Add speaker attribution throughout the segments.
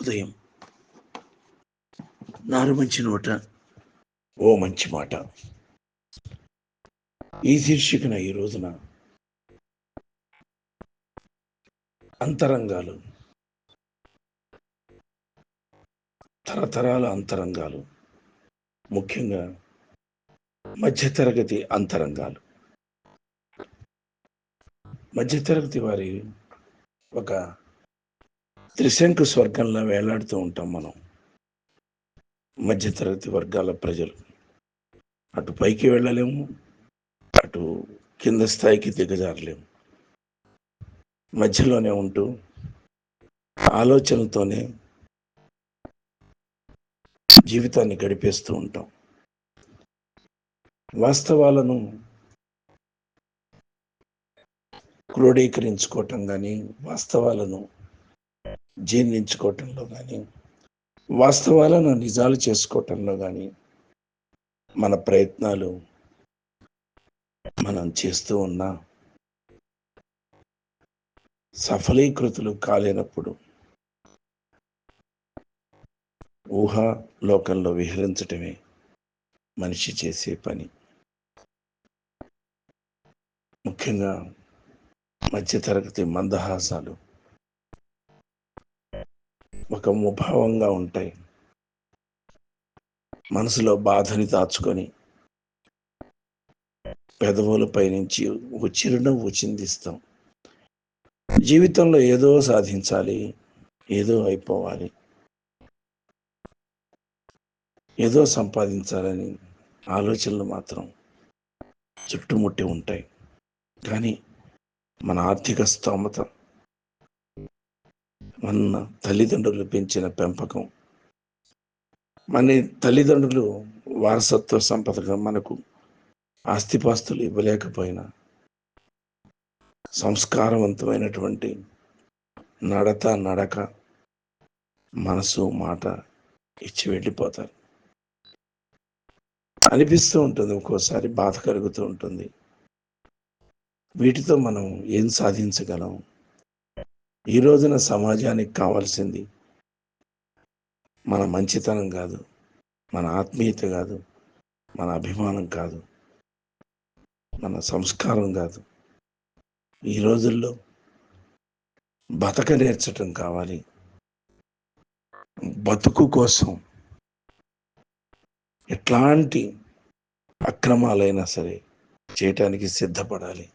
Speaker 1: ఉదయం నారు మంచి నోట. ఓ మంచి మాట. ఈ శీర్షికన ఈ రోజున అంతరంగాలు తరతరాల అంతరంగాలు ముఖ్యంగా మధ్యతరగతి అంతరంగాలు. మధ్యతరగతి వారి ఒక త్రిశంకు స్వర్గంలో వేలాడుతూ ఉంటాం మనం. మధ్యతరగతి వర్గాల ప్రజలు. అటు పైకి వెళ్ళలేము అటు కింద స్థాయికి దిగజారలేము. మధ్యలోనే ఉంటూ ఆలోచనలతోనే జీవితాన్ని గడిపేస్తూ ఉంటాం. వాస్తవాలను క్రోడీకరించుకోవటం కానీ వాస్తవాలను జీర్ణించుకోవటంలో కానీ వాస్తవాలను నిజాలు చేసుకోవటంలో కానీ మన ప్రయత్నాలు మనం చేస్తూ ఉన్నా సఫలీకృతులు కాలేనప్పుడు ఊహా లోకంలో విహరించటమే మనిషి చేసే పని. ముఖ్యంగా మధ్యతరగతి మందహాసాలు ఒక ముభావంగా ఉంటాయి. మనసులో బాధని దాచుకొని పెదవులపై నుంచి చిరునవ్వు చిందిస్తాం జీవితంలో ఏదో సాధించాలి ఏదో అయిపోవాలి. ఏదో సంపాదించాలని ఆలోచనలు మాత్రం చుట్టుముట్టి ఉంటాయి. కానీ మన ఆర్థిక స్తోమత మన తల్లిదండ్రులు పెంచిన పెంపకం. మన తల్లిదండ్రులు వారసత్వ సంపదగా మనకు ఆస్తిపాస్తులు ఇవ్వలేకపోయినా సంస్కారవంతమైనటువంటి నడత నడక మనసు మాట ఇచ్చి వెళ్ళిపోతారు. అనిపిస్తూ ఉంటుంది ఒక్కోసారి బాధ కలుగుతూ ఉంటుంది. వీటితో మనం ఏం సాధించగలం? ఈ రోజున సమాజానికి కావాల్సింది మన మంచితనం కాదు మన ఆత్మీయత కాదు మన అభిమానం కాదు మన సంస్కారం కాదు. ఈ రోజుల్లో బతక నేర్చటం కావాలి. బతుకు కోసం ఎట్లాంటి అక్రమాలైనా సరే చేయటానికి సిద్ధపడాలి.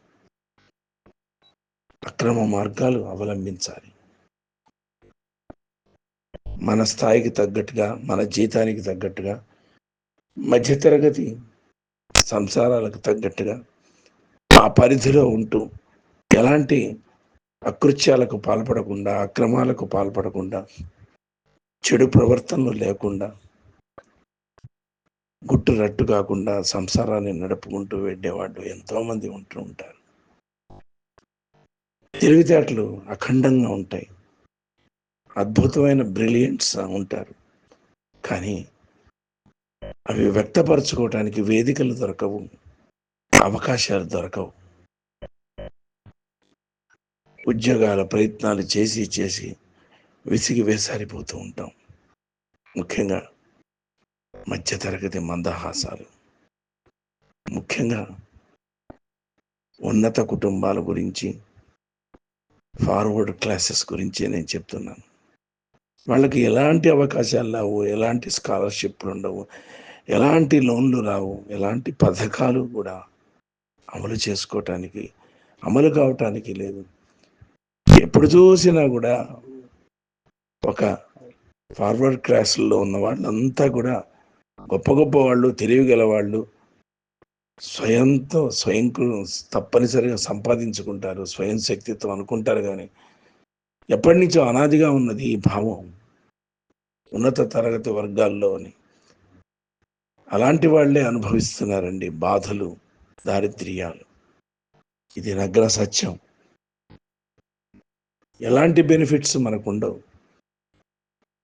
Speaker 1: అక్రమ మార్గాలు అవలంబించాలి. మన స్థాయికి తగ్గట్టుగా మన జీతానికి తగ్గట్టుగా మధ్యతరగతి సంసారాలకు తగ్గట్టుగా ఆ పరిధిలో ఉంటూ ఎలాంటి అకృత్యాలకు పాల్పడకుండా అక్రమాలకు పాల్పడకుండా చెడు ప్రవర్తనలు లేకుండా గుట్టు రట్టు కాకుండా సంసారాన్ని నడుపుకుంటూ వెళ్ళేవాళ్ళు ఎంతోమంది ఉంటూ ఉంటారు. తెలివితేటలు అఖండంగా ఉంటాయి. అద్భుతమైన బ్రిలియంట్స్ ఉంటారు. కానీ అవి వ్యక్తపరచుకోవటానికి వేదికలు దొరకవు అవకాశాలు దొరకవు. ఉద్యోగాల ప్రయత్నాలు చేసి చేసి విసిగి వేసారిపోతూ ఉంటాం. ముఖ్యంగా మధ్యతరగతి మందహాసాలు. ముఖ్యంగా ఉన్నత కుటుంబాల గురించి ఫార్వర్డ్ క్లాసెస్ గురించి నేను చెప్తున్నాను. వాళ్ళకి ఎలాంటి అవకాశాలు రావు ఎలాంటి స్కాలర్షిప్లు ఉండవు ఎలాంటి లోన్లు రావు ఎలాంటి పథకాలు కూడా అమలు చేసుకోవటానికి అమలు కావటానికి లేదు. ఎప్పుడు చూసినా కూడా ఒక ఫార్వర్డ్ క్లాసుల్లో ఉన్న వాళ్ళంతా కూడా గొప్ప గొప్ప వాళ్ళు తెలివి గల వాళ్ళు స్వయంతో స్వయం తప్పనిసరిగా సంపాదించుకుంటారు స్వయం శక్తితో అనుకుంటారు కానీ ఎప్పటి నుంచో అనాదిగా ఉన్నది ఈ భావం ఉన్నత తరగతి వర్గాల్లోని. అలాంటి వాళ్ళే అనుభవిస్తున్నారండి బాధలు దారిద్ర్యాలు. ఇది నగ్న సత్యం. ఎలాంటి బెనిఫిట్స్ మనకు ఉండవు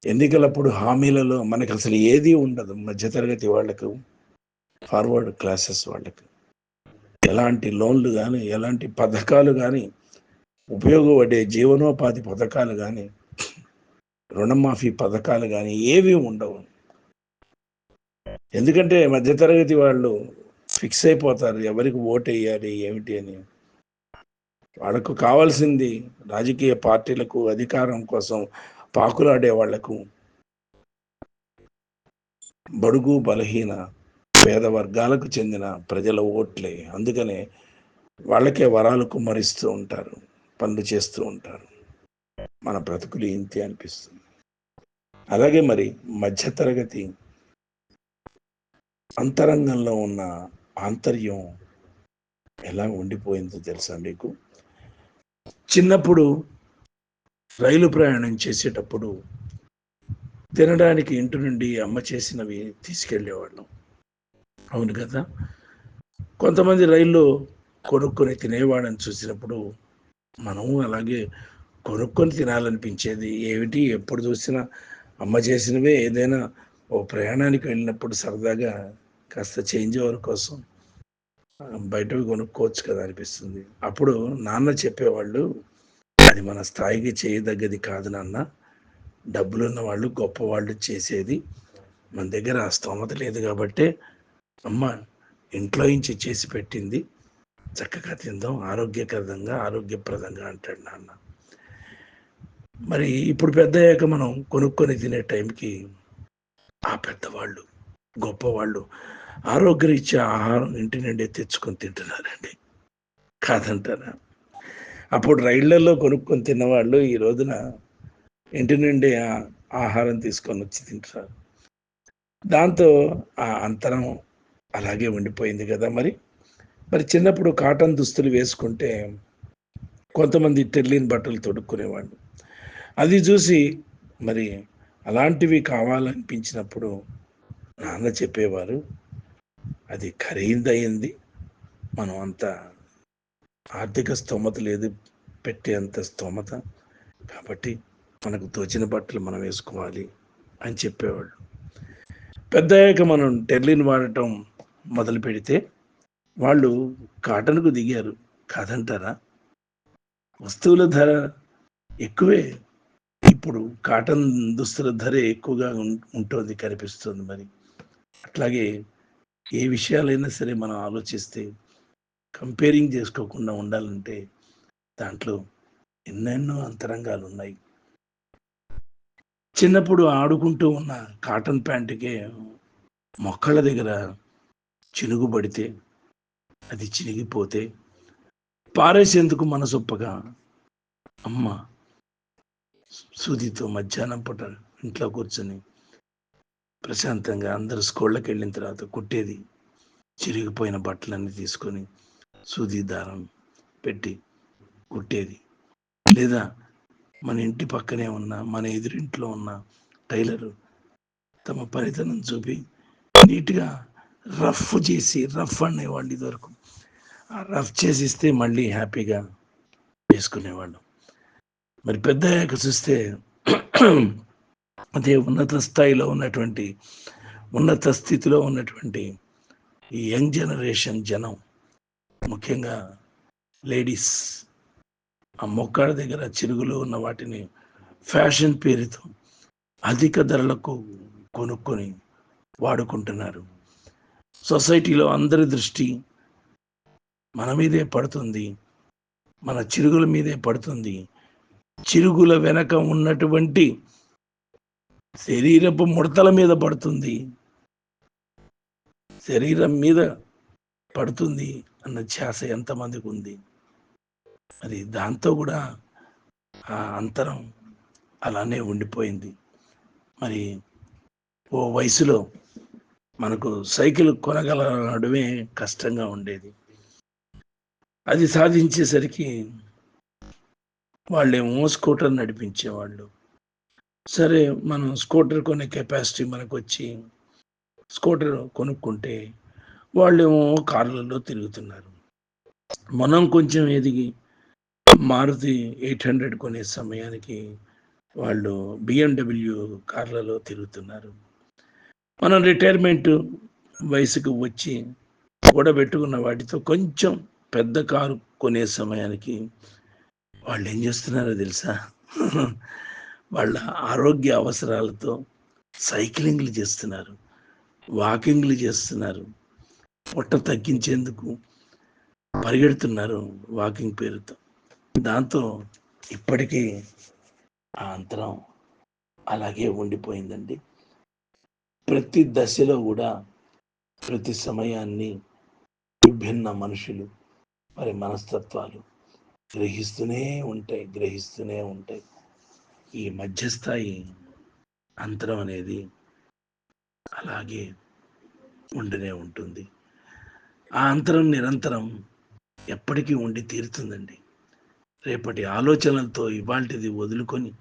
Speaker 1: ఎన్నికలప్పుడు హామీలలో మనకు అసలు ఏది ఉండదు. మధ్యతరగతి వాళ్ళకు ఫార్వర్డ్ క్లాసెస్ వాళ్ళకి. ఎలాంటి లోన్లు కానీ ఎలాంటి పథకాలు కానీ ఉపయోగపడే జీవనోపాధి పథకాలు కానీ రుణమాఫీ పథకాలు కానీ ఏవి ఉండవు. ఎందుకంటే మధ్యతరగతి వాళ్ళు ఫిక్స్ అయిపోతారు ఎవరికి ఓటు వేయాలి ఏమిటి అని. వాళ్ళకు కావాల్సింది రాజకీయ పార్టీలకు అధికారం కోసం పాకులాడే వాళ్ళకు బడుగు బలహీన పేద వర్గాలకు చెందిన ప్రజల ఓట్లే. అందుకనే వాళ్ళకే వరాలు కుమ్మరిస్తూ ఉంటారు పనులు చేస్తూ ఉంటారు. మన బ్రతుకులు ఇంతే అనిపిస్తుంది. అలాగే మరి మధ్యతరగతి అంతరంగంలో ఉన్న ఆంతర్యం ఎలా ఉండిపోయిందో తెలుసా మీకు? చిన్నప్పుడు రైలు ప్రయాణం చేసేటప్పుడు తినడానికి ఇంటి నుండి అమ్మ చేసినవి తీసుకెళ్ళేవాళ్ళం. అవును కదా? కొంతమంది రైల్లో కొనుక్కొని తినేవాడని చూసినప్పుడు మనము అలాగే కొనుక్కొని తినాలనిపించేది ఏమిటి? ఎప్పుడు చూసినా అమ్మ చేసినవే ఏదైనా ఓ ప్రయాణానికి వెళ్ళినప్పుడు సరదాగా కాస్త చేంజ్ ఓవర్ కోసం బయటవి కొనుక్కోవచ్చు కదా అనిపిస్తుంది. అప్పుడు నాన్న చెప్పేవాళ్ళు అది మన స్థాయికి చేయదగ్గది కాదు నాన్న. డబ్బులున్న వాళ్ళు గొప్పవాళ్ళు చేసేది. మన దగ్గర ఆ స్తోమత లేదు కాబట్టి అమ్మ ఇంట్లో నుంచి చేసి పెట్టింది. చక్కగా తిందాం ఆరోగ్యకరంగా ఆరోగ్యప్రదంగా అంటాడు నాన్న. మరి ఇప్పుడు పెద్ద అయ్యాక మనం కొనుక్కొని తినే టైంకి ఆ పెద్దవాళ్ళు గొప్పవాళ్ళు ఆరోగ్యరీత్యా ఆహారం ఇంటి నుండి తెచ్చుకొని తింటున్నారండి. కాదంటారా? అప్పుడు రైళ్ళలో కొనుక్కొని తిన్నవాళ్ళు ఈ రోజున ఇంటి నుండి ఆ- ఆహారం తీసుకొని వచ్చి తింటారు దాంతో ఆ అంతరం అలాగే ఉండిపోయింది కదా మరి. మరి చిన్నప్పుడు కాటన్ దుస్తులు వేసుకుంటే కొంతమంది టెర్లిన్ బట్టలు తొడుక్కునేవాళ్ళు. అది చూసి మరి అలాంటివి కావాలనిపించినప్పుడు నాన్న చెప్పేవారు అది ఖరీదయ్యింది మనం అంత ఆర్థిక స్తోమత లేదు పెట్టేంత స్తోమత. కాబట్టి మనకు తోచిన బట్టలు మనం వేసుకోవాలి అని చెప్పేవాళ్ళు. పెద్దయ్యాక మనం టెర్లిన్ వాడటం మొదలు పెడితే వాళ్ళు కాటన్కు దిగారు. కాదంటారా? వస్తువుల ధర ఎక్కువే. ఇప్పుడు కాటన్ దుస్తుల ధరే ఎక్కువగా ఉం- ఉంటుంది కనిపిస్తుంది మరి. అట్లాగే ఏ విషయాలైనా సరే మనం ఆలోచిస్తే కంపేరింగ్ చేసుకోకుండా ఉండాలంటే దాంట్లో ఎన్నెన్నో అంతరంగాలు ఉన్నాయి చిన్నప్పుడు ఆడుకుంటూ ఉన్న కాటన్ ప్యాంటుకే మొక్కల దగ్గర చినుగుబడితే అది చినిగిపోతే పారేసేందుకు మనసొప్పగా. అమ్మ సూదితో మధ్యాహ్నం పూట ఇంట్లో కూర్చొని ప్రశాంతంగా అందరు స్కూళ్ళకి వెళ్ళిన తర్వాత కుట్టేది చిరిగిపోయిన బట్టలన్నీ తీసుకొని సూది దారం పెట్టి కుట్టేది. లేదా మన ఇంటి పక్కనే ఉన్న మన ఎదురింట్లో ఉన్న టైలరు తమ పనితనం చూపి నీట్గా రఫ్ చేసి రఫ్ అనేవాళ్ళు ఇదివరకు. రఫ్ చేసి ఇస్తే మళ్ళీ హ్యాపీగా వేసుకునేవాళ్ళు. మరి పెద్ద అయ్యాక చూస్తే అదే ఉన్నత స్థాయిలో ఉన్నటువంటి ఉన్నత స్థితిలో ఉన్నటువంటి ఈ యంగ్ జనరేషన్ జనం ముఖ్యంగా లేడీస్ ఆ మొక్కాడ దగ్గర చిరుగులు ఉన్న వాటిని ఫ్యాషన్ పేరుతో అధిక ధరలకు కొనుక్కొని వాడుకుంటున్నారు. సొసైటీలో అందరి దృష్టి మన మీదే పడుతుంది. మన చిరుగుల మీదే పడుతుంది. చిరుగుల వెనక ఉన్నటువంటి శరీరపు ముడతల మీద పడుతుంది. శరీరం మీద పడుతుంది అన్న ధ్యాస ఎంతమందికి ఉంది? మరి దాంతో కూడా ఆ అంతరం అలానే ఉండిపోయింది. మరి ఓ వయసులో మనకు సైకిల్ కొనగలడమే కష్టంగా ఉండేది. అది సాధించేసరికి వాళ్ళేమో స్కూటర్ నడిపించేవాళ్ళు. సరే మనం స్కూటర్ కొనే కెపాసిటీ మనకు వచ్చి స్కూటర్ కొనుక్కుంటే వాళ్ళేమో కార్లలో తిరుగుతున్నారు. మనం కొంచెం ఎదిగి మారుతి ఎయిట్ హండ్రెడ్ కొనే సమయానికి వాళ్ళు బిఎండబ్ల్యూ కార్లలో తిరుగుతున్నారు. మనం రిటైర్మెంట్ వయసుకు వచ్చి కూడబెట్టుకున్న వాటితో కొంచెం పెద్ద కారు కొనే సమయానికి వాళ్ళు ఏం చేస్తున్నారో తెలుసా? వాళ్ళ ఆరోగ్య అవసరాలతో సైక్లింగ్లు చేస్తున్నారు వాకింగ్లు చేస్తున్నారు పొట్ట తగ్గించేందుకు పరిగెడుతున్నారు వాకింగ్ పేరుతో. దాంతో ఇప్పటికీ ఆ అంతరం అలాగే ఉండిపోయిందండి. ప్రతి దశలో కూడా ప్రతి సమయాన్ని విభిన్న మనుషులు మరి మనస్తత్వాలు గ్రహిస్తూనే ఉంటాయి గ్రహిస్తూనే ఉంటాయి. ఈ మధ్యస్థాయి అంతరం అనేది అలాగే ఉండినే ఉంటుంది. ఆ అంతరం నిరంతరం ఎప్పటికీ ఉండి తీరుతుందండి. రేపటి ఆలోచనలతో ఇవాల్టిది వదులుకొని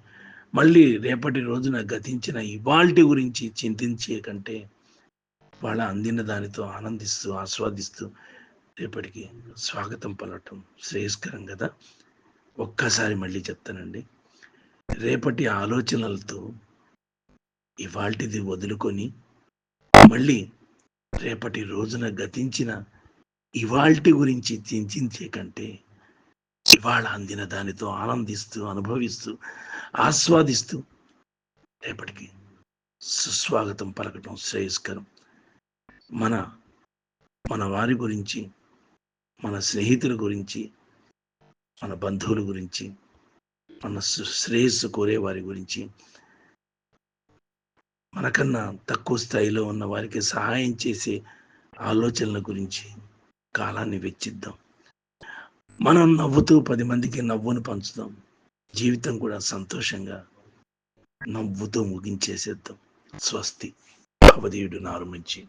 Speaker 1: మళ్ళీ రేపటి రోజున గతించిన ఇవాల్టి గురించి చింతించే కంటే వాళ్ళ అందిన దానితో ఆనందిస్తూ ఆస్వాదిస్తూ రేపటికి స్వాగతం పలటం శ్రేయస్కరం కదా? ఒక్కసారి మళ్ళీ చెప్తానండి. రేపటి ఆలోచనలతో ఇవాల్టిది వదులుకొని మళ్ళీ రేపటి రోజున గతించిన ఇవాల్టి గురించి చింతించే కంటే ఇవాళ అందిన దానితో ఆనందిస్తూ అనుభవిస్తూ ఆస్వాదిస్తూ రేపటికి సుస్వాగతం పలకటం శ్రేయస్కరం. మన మన వారి గురించి మన స్నేహితుల గురించి మన బంధువుల గురించి మన శ్రేయస్సు కోరే వారి గురించి మనకన్నా తక్కువ స్థాయిలో ఉన్న వారికి సహాయం చేసే ఆలోచనల గురించి కాలాన్ని వెచ్చిద్దాం. మనం నవ్వుతూ పది మందికి నవ్వును పంచుదాం. జీవితం కూడా సంతోషంగా నవ్వుతూ ముగించేసేద్దాం. స్వస్తి. భవదేవుడు నారు మంచి.